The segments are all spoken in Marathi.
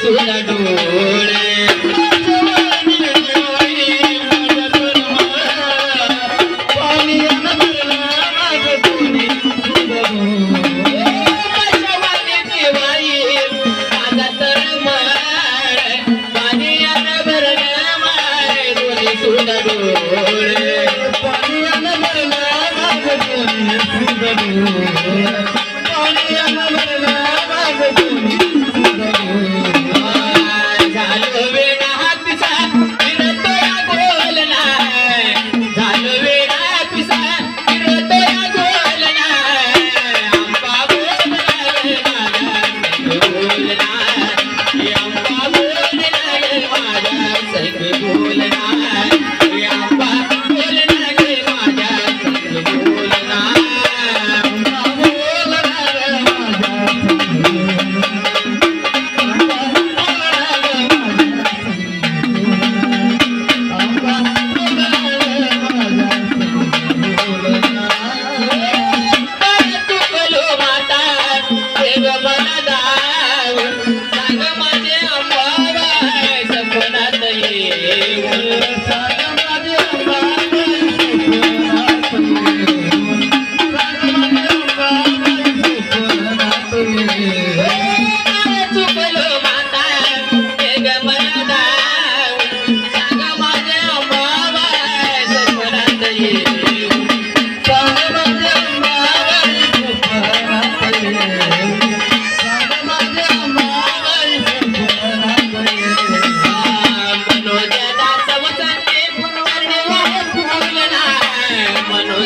सुना डोळे. Thank you. Bye, bye, bye.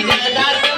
Yeah. you.